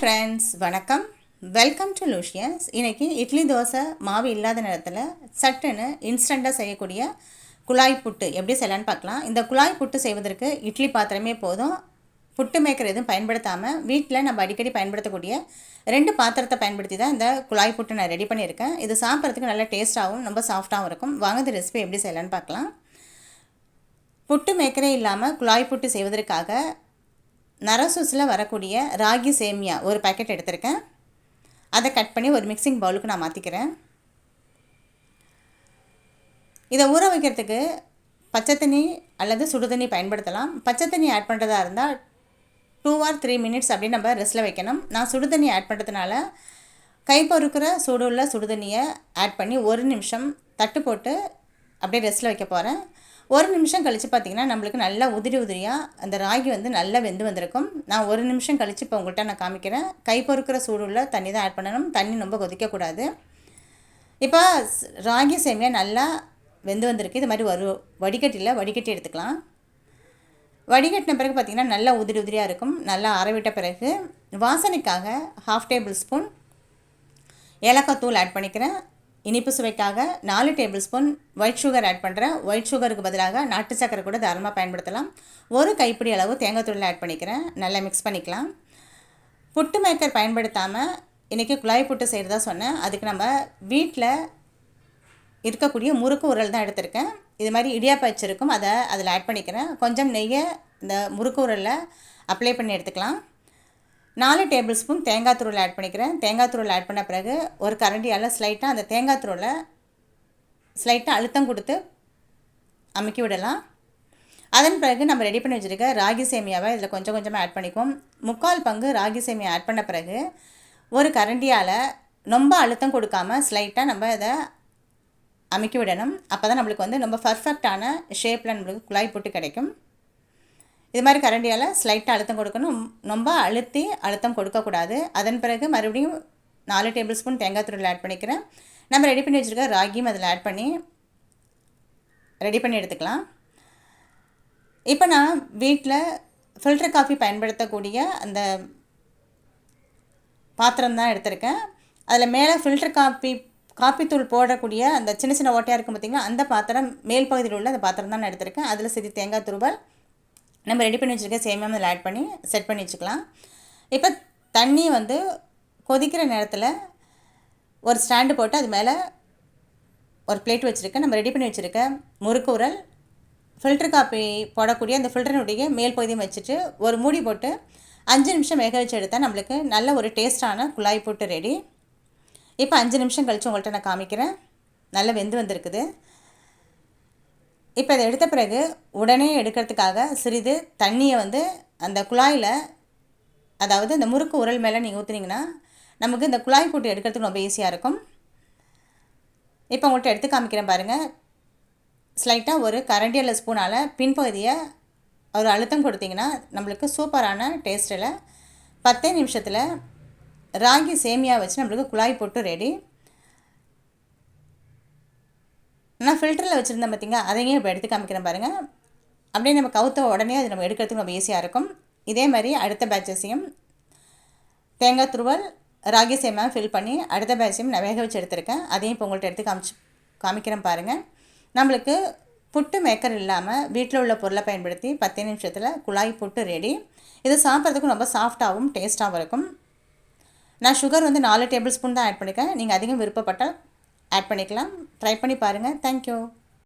Friends வணக்கம். Welcome to லூஷியன்ஸ் இன்றைக்கி இட்லி தோசை மாவு இல்லாத நேரத்தில் சட்டுன்னு இன்ஸ்டண்ட்டாக செய்யக்கூடிய குழாய் புட்டு எப்படி செய்யலான்னு பார்க்கலாம். இந்த குழாய் புட்டு செய்வதற்கு இட்லி பாத்திரமே போதும். புட்டு மேக்கர் எதுவும் பயன்படுத்தாமல் வீட்டில் நம்ம அடிக்கடி பயன்படுத்தக்கூடிய ரெண்டு பாத்திரத்தை பயன்படுத்தி தான் இந்த குழாய் புட்டு நான் ரெடி பண்ணியிருக்கேன். இது சாப்பிட்றதுக்கு நல்ல டேஸ்ட்டாகவும் ரொம்ப சாஃப்டாகவும் இருக்கும். வாங்க இந்த ரெசிபி எப்படி செய்யலான்னு பார்க்கலாம். புட்டு மேக்கரே இல்லாமல் குழாய் புட்டு செய்வதற்காக நரசூஸில் வரக்கூடிய ராகி சேமியா ஒரு பேக்கெட் எடுத்திருக்கேன். அதை கட் பண்ணி ஒரு மிக்சிங் பவுலுக்கு நான் மாற்றிக்கிறேன் இதை ஊற வைக்கிறதுக்கு பச்சை தண்ணி அல்லது சுடு தண்ணி பயன்படுத்தலாம். பச்சை தண்ணி ஆட் பண்ணுறதா இருந்தால் டூ ஆர் த்ரீ மினிட்ஸ் அப்படின்னு நம்ம ரெஸ்ட்டில் வைக்கணும். நான் சுடு தண்ணி ஆட் பண்ணுறதுனால கை பொறுக்கிற சூடு உள்ள சுடு தண்ணியை ஆட் பண்ணி ஒரு நிமிஷம் தட்டு போட்டு அப்படியே ரெஸ்ட்டில் வைக்க போகிறேன் ஒரு நிமிஷம் கழித்து பார்த்திங்கன்னா நம்மளுக்கு நல்லா உதிரி உதிரியாக அந்த ராகி வந்து நல்லா வெந்து வந்திருக்கும். நான் ஒரு நிமிஷம் கழித்து இப்போ உங்கள்கிட்ட நான் காமிக்கிறேன். கை பொறுக்கிற சூடுள்ள தண்ணி தான் ஆட் பண்ணணும். தண்ணி ரொம்ப கொதிக்கக்கூடாது. இப்போ ராகி சேமியா நல்லா வெந்து வந்திருக்கு. இது மாதிரி ஒரு வடிகட்டியில் வடிகட்டி எடுத்துக்கலாம். வடிகட்டின பிறகு பார்த்திங்கன்னா நல்லா உதிரி உதிரியாக இருக்கும். நல்லா அறவிட்ட பிறகு வாசனைக்காக ஹாஃப் டேபிள் ஸ்பூன் ஏலக்காய் தூள் ஆட் பண்ணிக்கிறேன். இனிப்பு சுவைக்காக நாலு tablespoon white sugar add பண்ணுறேன் ஒயிட் சுகருக்கு பதிலாக நாட்டு சக்கரை கூட தாராளமாக பயன்படுத்தலாம். ஒரு கைப்பிடி அளவு தேங்காய் தூள் ஆட் பண்ணிக்கிறேன். நல்லா மிக்ஸ் பண்ணிக்கலாம். புட்டு மேக்கர் பயன்படுத்தாமல் இன்றைக்கி குழாய் புட்டு செய்கிறதா சொன்னேன். அதுக்கு நம்ம வீட்டில் இருக்கக்கூடிய முறுக்கு உரல் தான் எடுத்திருக்கேன். இது மாதிரி இடியாப்பம் வச்சுருக்கும். அதை அதில் ஆட் பண்ணிக்கிறேன். கொஞ்சம் நெய்யை இந்த முறுக்கு உரலில் அப்ளை பண்ணி எடுத்துக்கலாம். நாலு டேபிள் ஸ்பூன் தேங்காய் துருள் ஆட் பண்ணிக்கிறேன். தேங்காய் துருள் ஆட் பண்ண பிறகு ஒரு கரண்டியால் ஸ்லைட்டாக அந்த தேங்காய் துருளை ஸ்லைட்டாக அழுத்தம் கொடுத்து அமுக்கி விடலாம். அதன் பிறகு நம்ம ரெடி பண்ணி வச்சுருக்க ராகி சேமியாவை இதில் கொஞ்சம் கொஞ்சமாக ஆட் பண்ணிக்குவோம். முக்கால் பங்கு ராகி சேமியா ஆட் பண்ண பிறகு ஒரு கரண்டியால் ரொம்ப அழுத்தம் கொடுக்காமல் ஸ்லைட்டாக நம்ம இதை அமுக்கி விடணும். அப்போ தான் நம்மளுக்கு வந்து ரொம்ப பர்ஃபெக்டான ஷேப்பில் நம்மளுக்கு குழாய் போட்டு கிடைக்கும். இது மாதிரி கரண்டியால் ஸ்லைட்டாக அழுத்தம் கொடுக்கணும். ரொம்ப அழுத்தி அழுத்தம் கொடுக்கக்கூடாது. அதன் பிறகு மறுபடியும் நாலு டேபிள் ஸ்பூன் தேங்காய் துருள் ஆட் பண்ணிக்கிறேன். நம்ம ரெடி பண்ணி வச்சுருக்க ராகியும் அதில் ஆட் பண்ணி ரெடி பண்ணி எடுத்துக்கலாம். இப்போ நான் வீட்டில் ஃபில்டர் காஃபி பயன்படுத்தக்கூடிய அந்த பாத்திரம் தான் எடுத்திருக்கேன். அதில் மேலே ஃபில்டர் காஃபி காப்பி தூள் போடக்கூடிய அந்த சின்ன சின்ன ஓட்டையாக இருக்கும் பார்த்திங்கன்னா அந்த பாத்திரம் மேல் பகுதியில் உள்ள அந்த பாத்திரம் தான் நான் எடுத்திருக்கேன். அதில் சிறிது தேங்காய் துருவல் நம்ம ரெடி பண்ணி வச்சுருக்க சேமியா அதில் ஆட் பண்ணி செட் பண்ணி வச்சுக்கலாம். இப்போ தண்ணி வந்து கொதிக்கிற நேரத்தில் ஒரு ஸ்டாண்டு போட்டு அது மேலே ஒரு பிளேட் வச்சுருக்கேன் நம்ம ரெடி பண்ணி வச்சுருக்க முறுக்கு உரல் ஃபில்டர் காப்பி போடக்கூடிய அந்த ஃபில்டரினுடைய மேல் பகுதியும் வச்சுட்டு ஒரு மூடி போட்டு அஞ்சு நிமிஷம் வேக வச்சு எடுத்தால் நம்மளுக்கு நல்ல ஒரு டேஸ்ட்டான குழாய் போட்டு ரெடி இப்போ அஞ்சு நிமிஷம் கழித்து உங்கள்கிட்ட நான் காமிக்கிறேன். நல்லா வெந்து வந்திருக்குது. இப்போ இதை எடுத்த பிறகு உடனே எடுக்கிறதுக்காக சிறிது தண்ணியை வந்து அந்த குழாயில் அதாவது இந்த முறுக்கு உரல் மேலே நீங்கள் ஊற்றுனீங்கன்னா நமக்கு இந்த குழாய் போட்டு எடுக்கிறதுக்கு ரொம்ப ஈஸியாக இருக்கும். இப்போ உங்கள்கிட்ட எடுத்து காமிக்கிறேன் பாருங்கள் ஸ்லைட்டாக ஒரு கரண்டியில் ஸ்பூனால் பின்பகுதியை ஒரு அழுத்தம் கொடுத்தீங்கன்னா நம்மளுக்கு சூப்பரான டேஸ்ட்டில் பத்தே நிமிஷத்தில் ராகி சேமியா வச்சு நம்மளுக்கு குழாய் போட்டு ரெடி நான் ஃபில்டரில் வச்சுருந்தேன் பார்த்திங்க அதையும் இப்போ எடுத்து காமிக்கிறேன் பாருங்கள் அப்படியே நம்ம கவுத்த உடனே அது நம்ம எடுக்கிறதுக்கு ரொம்ப ஈஸியாக இருக்கும். இதே மாதிரி அடுத்த பேட்சஸையும் தேங்காய் துருவல் ராகி சேமா ஃபில் பண்ணி அடுத்த பேட்சையும் நான் வேக வச்சு எடுத்திருக்கேன். அதையும் இப்போ உங்கள்கிட்ட எடுத்து காமிச்சு காமிக்கிறேன் பாருங்கள் நம்மளுக்கு புட்டு மேக்கர் இல்லாமல் வீட்டில் உள்ள பொருளை பயன்படுத்தி பத்து நிமிஷத்தில் குழாய் புட்டு ரெடி இது சாப்பிட்றதுக்கும் ரொம்ப சாஃப்டாகவும் டேஸ்ட்டாகவும் இருக்கும். நான் சுகர் வந்து நாலு டேபிள் ஸ்பூன் தான் ஆட் பண்ணியிருக்கேன் நீங்கள் அதிகம் விருப்பப்பட்டால் ஆட் பண்ணிக்கலாம். ட்ரை பண்ணி பாருங்கள் தேங்க்யூ